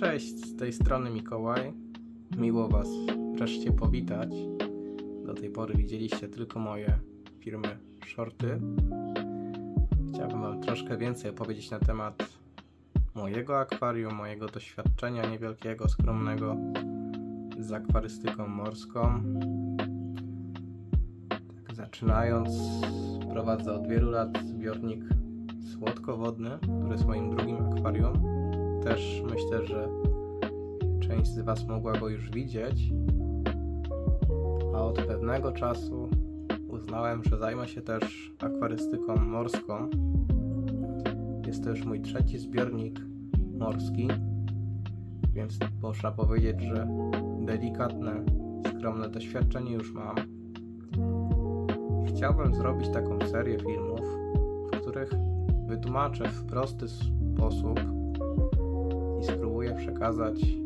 Cześć, z tej strony Mikołaj. Miło Was wreszcie powitać. Do tej pory widzieliście tylko moje firmy shorty. Chciałbym Wam troszkę więcej opowiedzieć na temat mojego akwarium, mojego doświadczenia niewielkiego, skromnego z akwarystyką morską. Tak zaczynając, prowadzę od wielu lat zbiornik słodkowodny, który jest moim drugim akwarium. Też myślę, że część z Was mogła go już widzieć, a od pewnego czasu uznałem, że zajmę się też akwarystyką morską. Jest to już mój trzeci zbiornik morski, więc można powiedzieć, że delikatne, skromne doświadczenie już mam. Chciałbym zrobić taką serię filmów, w których wytłumaczę w prosty sposób i spróbuję przekazać,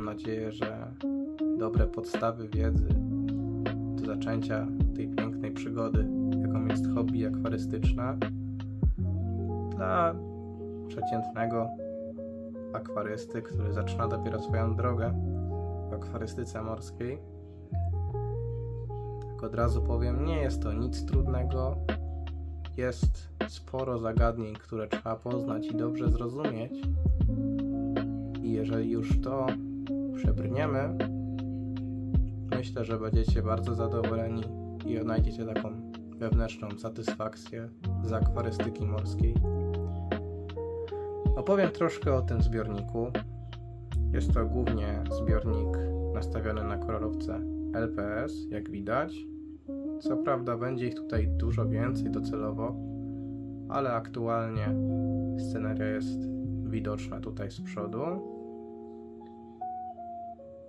mam nadzieję, że dobre podstawy wiedzy do zaczęcia tej pięknej przygody, jaką jest hobby akwarystyczne, dla przeciętnego akwarysty, który zaczyna dopiero swoją drogę w akwarystyce morskiej. Tak od razu powiem, nie jest to nic trudnego. Jest sporo zagadnień, które trzeba poznać i dobrze zrozumieć. I jeżeli już to przebrniemy, myślę, że będziecie bardzo zadowoleni i odnajdziecie taką wewnętrzną satysfakcję z akwarystyki morskiej. Opowiem troszkę o tym zbiorniku. Jest to głównie zbiornik nastawiony na kolorowce LPS, jak widać. Co prawda będzie ich tutaj dużo więcej docelowo, ale aktualnie sceneria jest widoczna tutaj z przodu.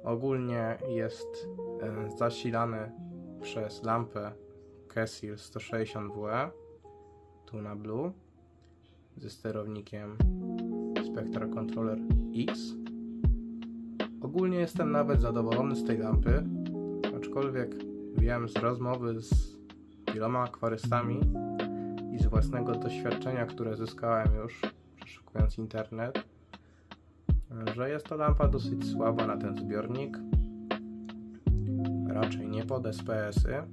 Ogólnie jest e, zasilany przez lampę Kessil 160W tu na blue ze sterownikiem Spectral Controller X. Ogólnie jestem nawet zadowolony z tej lampy, aczkolwiek wiem z rozmowy z wieloma akwarystami i z własnego doświadczenia, które zyskałem już przeszukując internet, że jest to lampa dosyć słaba na ten zbiornik. Raczej nie pod SPS-y.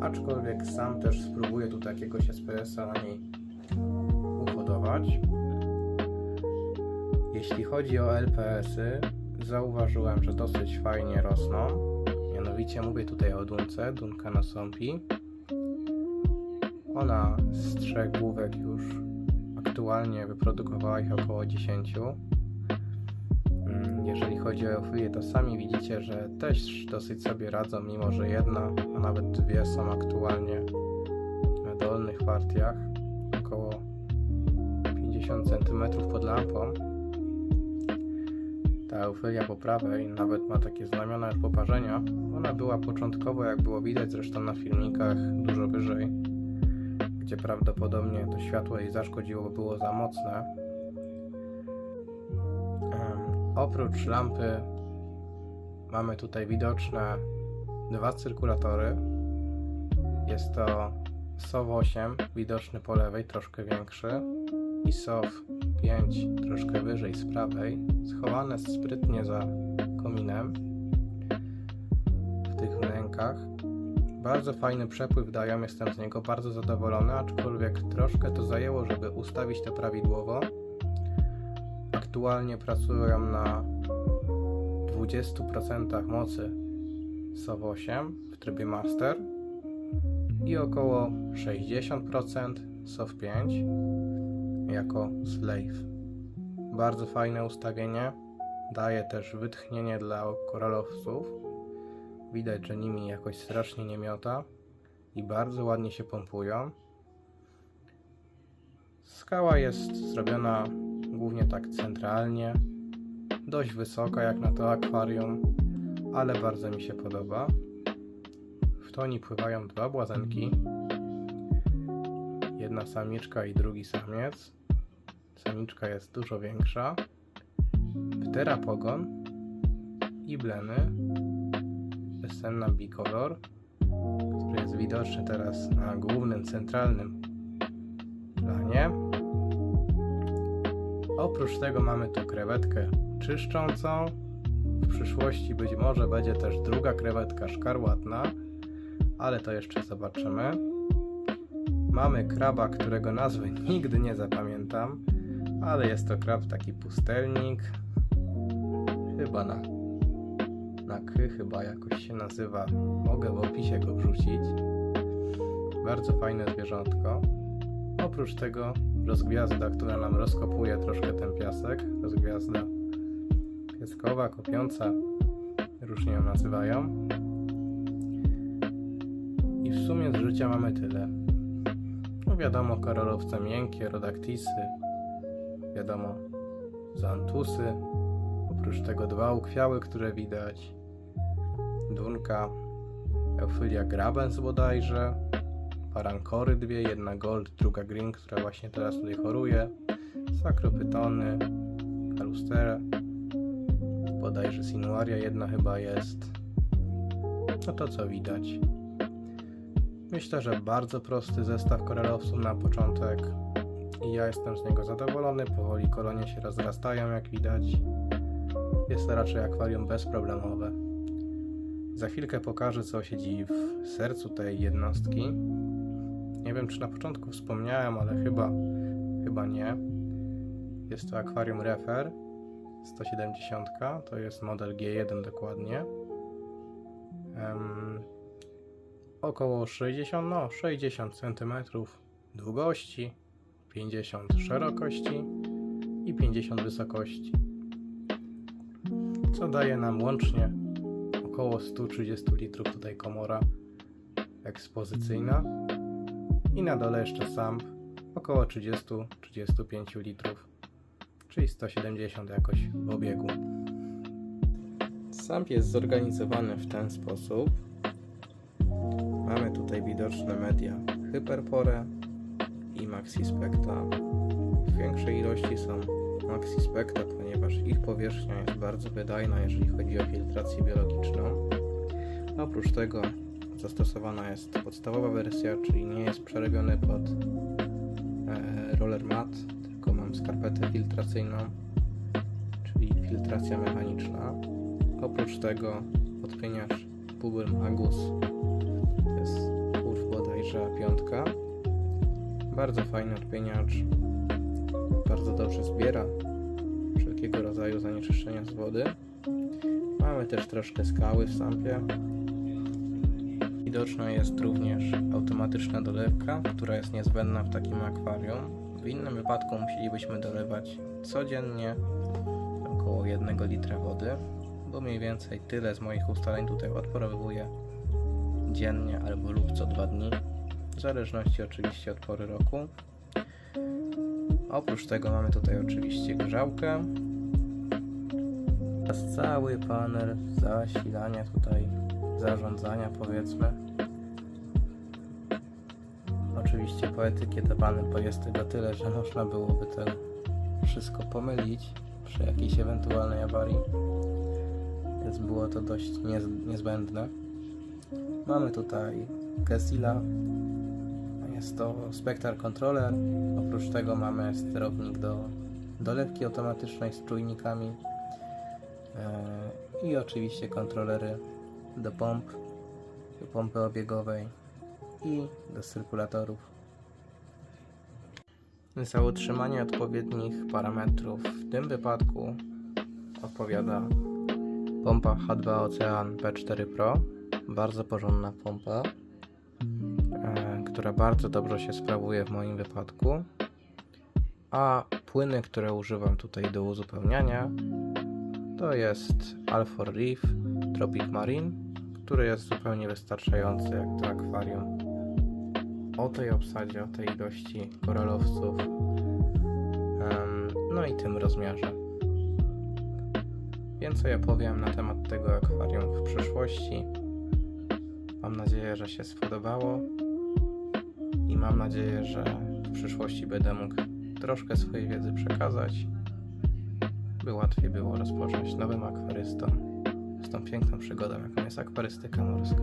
Aczkolwiek sam też spróbuję tu jakiegoś SPS-a na niej uhodować. Jeśli chodzi o LPS-y, zauważyłem, że dosyć fajnie rosną. Mianowicie mówię tutaj o Dunce, Dunka na Sompi. Ona z trzech główek już aktualnie wyprodukowała ich około 10. Mm, Jeżeli chodzi o eufilię, to sami widzicie, że też dosyć sobie radzą, mimo że jedna, a nawet dwie są aktualnie na dolnych partiach, około 50 cm pod lampą. Ta eufilia po prawej nawet ma takie znamiona poparzenia. Ona była początkowo, jak było widać zresztą na filmikach, dużo wyżej gdzie prawdopodobnie to światło jej zaszkodziło, bo było za mocne. Oprócz lampy mamy tutaj widoczne dwa cyrkulatory. Jest to SOW 8, widoczny po lewej, troszkę większy i SOW 5, troszkę wyżej z prawej, schowane sprytnie za kominem w tych wnękach. Bardzo fajny przepływ dają, jestem z niego bardzo zadowolony, aczkolwiek troszkę to zajęło, żeby ustawić to prawidłowo. Aktualnie pracują na 20% mocy SOW 8 w trybie Master i około 60% SOW 5 jako Slave. Bardzo fajne ustawienie, daje też wytchnienie dla koralowców. Widać, że nimi jakoś strasznie nie miota i bardzo ładnie się pompują. Skała jest zrobiona głównie tak centralnie, dość wysoka jak na to akwarium, ale bardzo mi się podoba. W toni pływają dwa błazenki, jedna samiczka i drugi samiec. Samiczka jest dużo większa. Ptera pogon i bleny Senna Bicolor, który jest widoczny teraz na głównym, centralnym planie. Oprócz tego mamy tu krewetkę czyszczącą. W przyszłości być może będzie też druga krewetka szkarłatna, ale to jeszcze zobaczymy. Mamy kraba, którego nazwy nigdy nie zapamiętam, ale jest to krab taki pustelnik. Chyba na, na ky, chyba jakoś się nazywa. Mogę w opisie go wrzucić. Bardzo fajne zwierzątko. Oprócz tego rozgwiazda, która nam rozkopuje troszkę ten piasek. Rozgwiazda pieskowa, kopiąca, różnie ją nazywają. I w sumie z życia mamy tyle. No wiadomo, koralowce miękkie, rodaktisy, wiadomo, zantusy, oprócz tego dwa ukwiały, które widać, dunka, euphylia grabens bodajże, parankory dwie, jedna gold, druga green, która właśnie teraz tutaj choruje, sakropytony, kalustera, bodajże sinuaria jedna chyba jest. No to co widać. Myślę, że bardzo prosty zestaw koralowców na początek i ja jestem z niego zadowolony. Powoli kolonie się rozrastają, jak widać. Jest to raczej akwarium bezproblemowe. Za chwilkę pokażę, co siedzi w sercu tej jednostki. Nie wiem, czy na początku wspomniałem, ale chyba, chyba nie. Jest to akwarium Refer 170. To jest model G1 dokładnie. Em, około 60, no 60 cm długości, 50 szerokości i 50 wysokości. Co daje nam łącznie około 130 litrów tutaj komora ekspozycyjna i na dole jeszcze samp około 30-35 litrów, czyli 170 jakoś w obiegu. Samp jest zorganizowany w ten sposób. Mamy tutaj widoczne media Hyperpore i Maxispecta. W większej ilości są Maxispecta, ponieważ ich powierzchnia jest bardzo wydajna, jeżeli chodzi o filtrację biologiczną. Oprócz tego zastosowana jest podstawowa wersja, czyli nie jest przerobiony pod e, roller mat, tylko mam skarpetę filtracyjną, czyli filtracja mechaniczna. Oprócz tego odpieniacz Puber Magus to jest kurw bodajże piątka. Bardzo fajny odpieniacz. Bardzo dobrze zbiera wszelkiego rodzaju zanieczyszczenia z wody. Mamy też troszkę skały w sampie. Widoczna jest również automatyczna dolewka, która jest niezbędna w takim akwarium. W innym wypadku musielibyśmy dolewać codziennie około 1 litra wody, bo mniej więcej tyle z moich ustaleń tutaj odporowuję dziennie albo lub co dwa dni, w zależności oczywiście od pory roku. Oprócz tego mamy tutaj oczywiście grzałkę oraz cały panel zasilania tutaj, zarządzania powiedzmy. Oczywiście po etykietowany, bo jest tego tyle, że można byłoby to wszystko pomylić przy jakiejś ewentualnej awarii, więc było to dość niez- niezbędne. Mamy tutaj Kessila, jest to Spectral Controller. Oprócz tego mamy sterownik do dolewki automatycznej z czujnikami e, i oczywiście kontrolery do pomp, do pompy obiegowej i do cyrkulatorów. Za utrzymanie odpowiednich parametrów w tym wypadku odpowiada pompa H2 Ocean P4 Pro. Bardzo porządna pompa która bardzo dobrze się sprawuje w moim wypadku. A płyny, które używam tutaj do uzupełniania, to jest Alfor Reef Tropic Marine, który jest zupełnie wystarczający jak to akwarium. O tej obsadzie, o tej ilości koralowców, no i tym rozmiarze. Więcej opowiem na temat tego akwarium w przyszłości. Mam nadzieję, że się spodobało i mam nadzieję, że w przyszłości będę mógł troszkę swojej wiedzy przekazać, by łatwiej było rozpocząć nowym akwarystą z tą piękną przygodą, jaką jest akwarystyka morska.